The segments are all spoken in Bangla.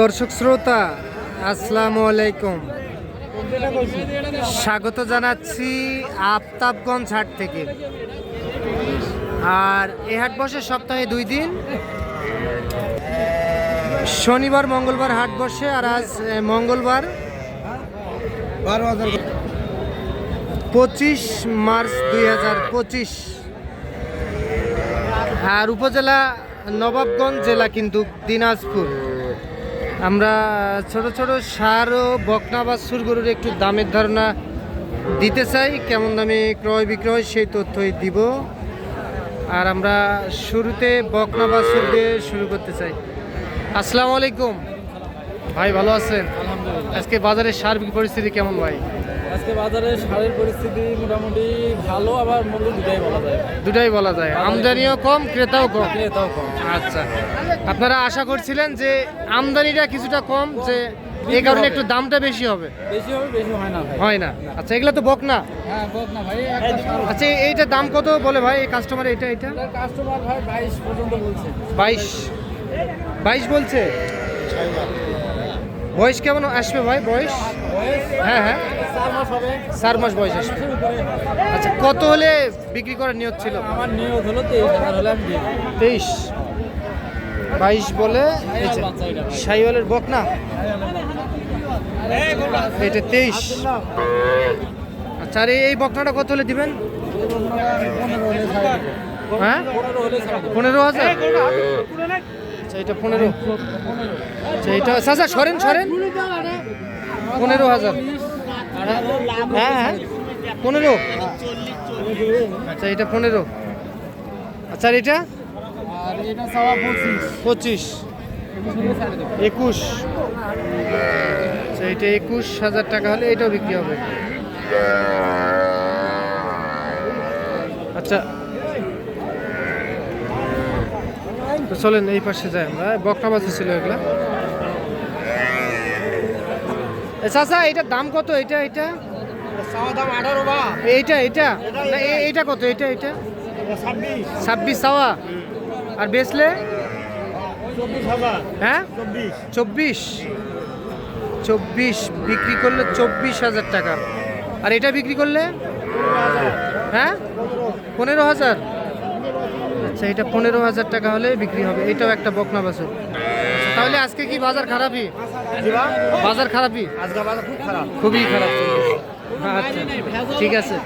দর্শক শ্রোতা আসসালামু আলাইকুম। স্বাগত জানাচ্ছি আফতাবগঞ্জ হাট থেকে। আর এ হাট বসে সপ্তাহে দুই দিন। শনিবার মঙ্গলবার হাট বসে আর আজ মঙ্গলবার পঁচিশ মার্চ দুই হাজার পঁচিশ। আর উপজেলা নবাবগঞ্জ জেলা কিন্তু দিনাজপুর। আমরা ছোট ছোট সার ও বকনা বা সুরগরুর একটু দামের ধারণা দিতে চাই কেমন দামে ক্রয় বিক্রয় সেই তথ্যই দিব। আর আমরা শুরুতে বকনা বা সুর দিয়ে শুরু করতে চাই। আসসালামু আলাইকুম। ভাই ভালো আছেন? আজকে বাজারে সার্বিক পরিস্থিতি কেমন ভাই? আজকে বাজারে সারের পরিস্থিতি মোটামুটি ভালো আবার মন্দ দুটাই বলা যায়। দুটাই বলা যায়। আমদানিও কম ক্রেতাও কম। ক্রেতাও কম। আচ্ছা। আপনারা আশা করছিলেন যে আমদানিটা কিছুটা কম যে এই কারণে একটু দামটা বেশি হবে? বেশি হবে বেশি হয় না ভাই। হয় না। আচ্ছা এগুলো তো বক না হ্যাঁ বল না ভাই আচ্ছা এইটার দাম কত বলে ভাই? এই কাস্টমার এটা এটা? কাস্টমার ভাই বাইশ পর্যন্ত বলছে। বাইশ। বাইশ বলছে? বয়স কেমন আসবে ভাই? বয়স? হ্যাঁ হ্যাঁ। চার মাস বয়স আসবে। আচ্ছা কত হলে বিক্রি করার নিয়ত ছিল? আমার নিয়োগ হলো তেইশ হলে আমি তেইশ। বাইশ বলে। সাইওয়ালের বক না এটা তেইশ। আচ্ছা আর এই- বকনাটা কত হলে দিবেন। হ্যাঁ। পনেরো হাজার? আচ্ছা এটা পনেরো। আচ্ছা এটা চাচা সরেন সরেন। পনেরো হাজার। হ্যাঁ হ্যাঁ পনেরো। আচ্ছা এটা পনেরো। আচ্ছা আর এটা? আর এটা পঁচিশ। একুশ। আচ্ছা এটা একুশ হাজার টাকা হলে এটাও বিক্রি হবে। আচ্ছা তো চলেন এই পাশে যাই আমরা। বকনা বাজে ছিল এগুলা। চাচা এটার দাম কত? এটা এটা? এইটা এটা না এইটা কত? এটা এটা ছাব্বিশ। চাওয়া? আর বেচলে? হ্যাঁ? চব্বিশ। চব্বিশ। বিক্রি করলে চব্বিশ হাজার টাকা। আর এটা বিক্রি করলে? হ্যাঁ? পনেরো হাজার? আচ্ছা এটা পনেরো হাজার টাকা হলে বিক্রি হবে। এটাও একটা বকনা বাছুর। তাহলে আজকে কি বাজার খারাপই? বাজার খারাপই? আজকে বাজার খুব খারাপ। খুবই খারাপ। আচ্ছা ঠিক আছে।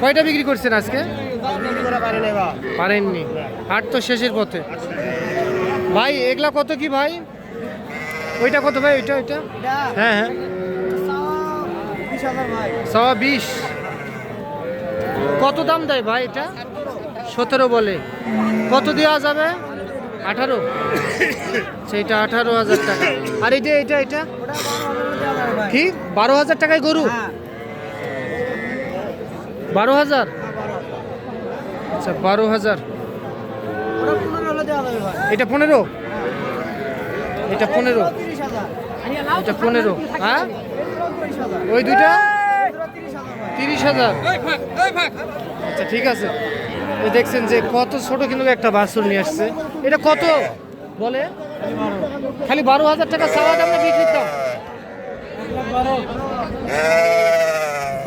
কয়টা বিক্রি করছেন আজকে? পারেননি। হাট তো শেষের পথে। ভাই এগুলা কত কি ভাই? ওইটা কত ভাই? ওইটা ওইটা? হ্যাঁ হ্যাঁ। সওয়া বিশ। কত দাম দেয় ভাই এটা? সতেরো বলে। কত দেওয়া যাবে? আঠারো? সেইটা আঠারো হাজার টাকা। আর এই যে এটা এটা? কি? বারো হাজার টাকায় গরু? বারো হাজার? আচ্ছা বারো হাজার। এটা পনেরো? এটা পনেরো। এটা পনেরো। হ্যাঁ? ওই দুইটা? তিরিশ হাজার। আচ্ছা ঠিক আছে। দেখছেন যে কত ছোট কিন্তু একটা বাছুর নিয়ে আসছে। এটা কত? বলে? খালি বারো হাজার টাকা চাওয়া দাম না বিক্রির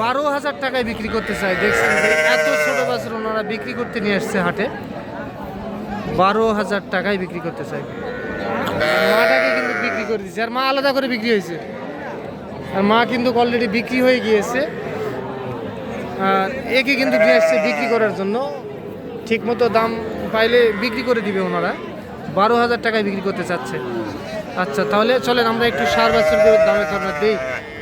বারো হাজার টাকায় বিক্রি করতে চাই। দেখছেন যে এত ছোট বাছুর ওনারা বিক্রি করতে নিয়ে আসছে হাটে। বারো হাজার টাকায় বিক্রি করতে চাই। মাটাকে কিন্তু বিক্রি করে দিচ্ছে আর মা আলাদা করে বিক্রি হয়েছে। আর মা কিন্তু অলরেডি বিক্রি হয়ে গিয়েছে। আর একে কিন্তু নিয়ে আসছে বিক্রি করার জন্য। ঠিকমতো দাম পাইলে বিক্রি করে দিবে ওনারা। বারো হাজার টাকায় বিক্রি করতে চাচ্ছে। আচ্ছা তাহলে চলেন, আমরা একটু সার বাছুর দামে ধারণা দিই।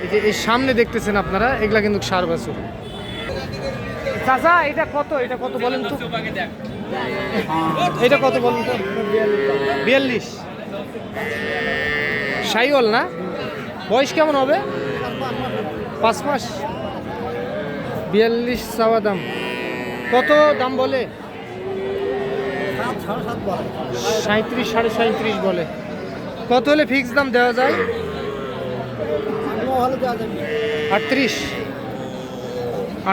এই যে, এই সামনে দেখতেছেন আপনারা, এগুলা কিন্তু সার বাছুর। চাচা, এটা কত? এটা কত বলেন তো? এটা কত বলেন তো? বিয়াল্লিশ। সাইওয়াল না? বয়স কেমন হবে? পাঁচ মাস। বিয়াল্লিশ চাওয়া দাম। কত দাম বলে? সাঁত্রিশ, সাড়ে সাঁত্রিশ বলে। কত হলে ফিক্স দাম দেওয়া যায়? আটত্রিশ।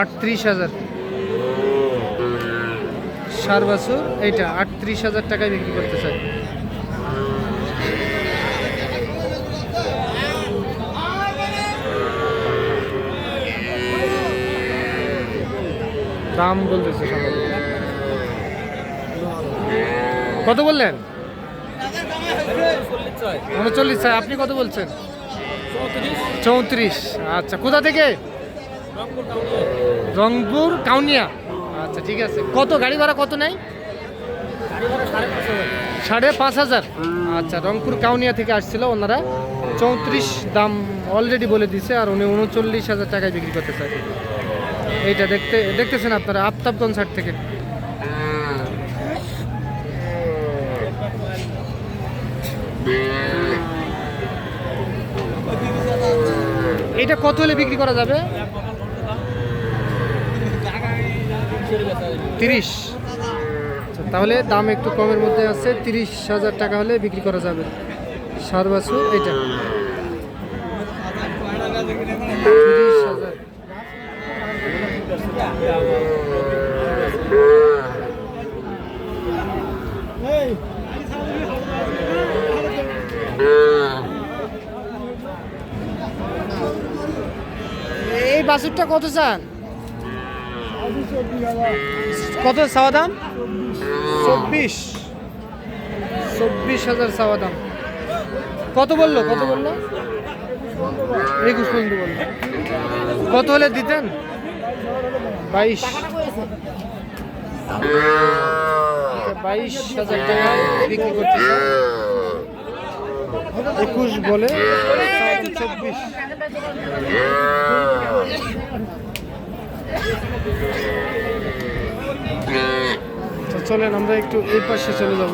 আটত্রিশ হাজার। সার বছর, এইটা, আটত্রিশ হাজার টাকায় বিক্রি করতে চাই। দাম বলতেছে সবাই। কত বললেন? উনচল্লিশ স্যার আপনি কত বলছেন? চৌত্রিশ। আচ্ছা কোথা থেকে? রংপুর কাউনিয়া। আচ্ছা ঠিক আছে। কত? গাড়ি ভাড়া কত নেই সাড়ে পাঁচ হাজার। আচ্ছা রংপুর কাউনিয়া থেকে আসছিল ওনারা। চৌত্রিশ দাম অলরেডি বলে দিছে আর উনি উনচল্লিশ হাজার টাকায় বিক্রি করতে চায় এইটা দেখতে দেখতেছেন আপনারা? আফতাবগঞ্জ হাট থেকে। এটা কত হলে বিক্রি করা যাবে? তিরিশ। তাহলে দাম একটু কমের মধ্যে আছে, তিরিশ হাজার টাকা হলে বিক্রি করা যাবে। সাত বছর এটা তিরিশ হাজার এই বাছুরটা কত চান? কত চাওয়া দাম? চব্বিশ। চব্বিশ হাজার চাওয়া দাম। কত বলল? কত বলল? একুশ পর্যন্ত বলল। কত হলে দিতেন? বাইশ। বাইশ হাজার টাকা বিক্রি করতে একুশ বলে চব্বিশ। চলেন, আমরা একটু এই পাশে চলে যাব।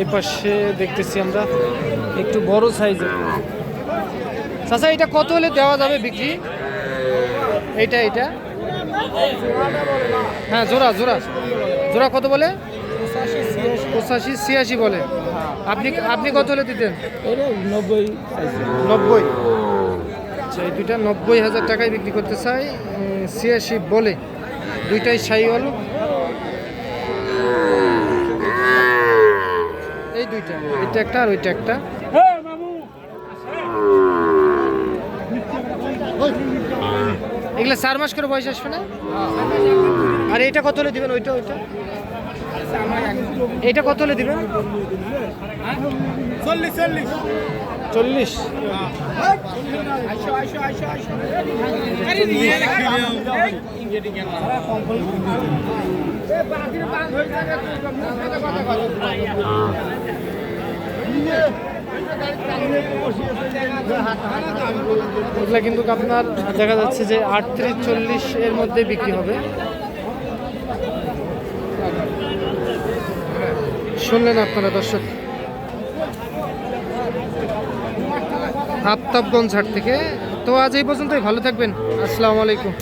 এই পাশে দেখতেছি আমরা একটু বড় সাইজের চাচা, এটা কত হলে দেওয়া যাবে বিক্রি? এইটা এটা হ্যাঁ জোড়া জোড়া। জোড়া কত বলে? পঁচাশি, ছিয়াশি বলে। আপনি আপনি কত হলে দিতেন? নব্বই। নব্বই আচ্ছা এই দুইটা নব্বই হাজার টাকায় বিক্রি করতে চাই ছিয়াশি বলে। দুইটাই সাইওয়াল এই দুইটা, এটা একটা আর ওইটা একটা। এগুলো চার মাস করে বয়স আসবে না? আর এটা কত হলে দিবেন? ওইটা ওইটা। এটা কত হলে দিবেন? চল্লিশ চল্লিশ। চল্লিশ। কিন্তু আপনার দেখা যাচ্ছে যে আটত্রিশ, চল্লিশ এর মধ্যে বিক্রি হবে। শুনলেন আপনারা দর্শক? আফতাবগঞ্জ হাট থেকে। তো আজ এই পর্যন্তই ভালো থাকবেন। আসসালামু আলাইকুম।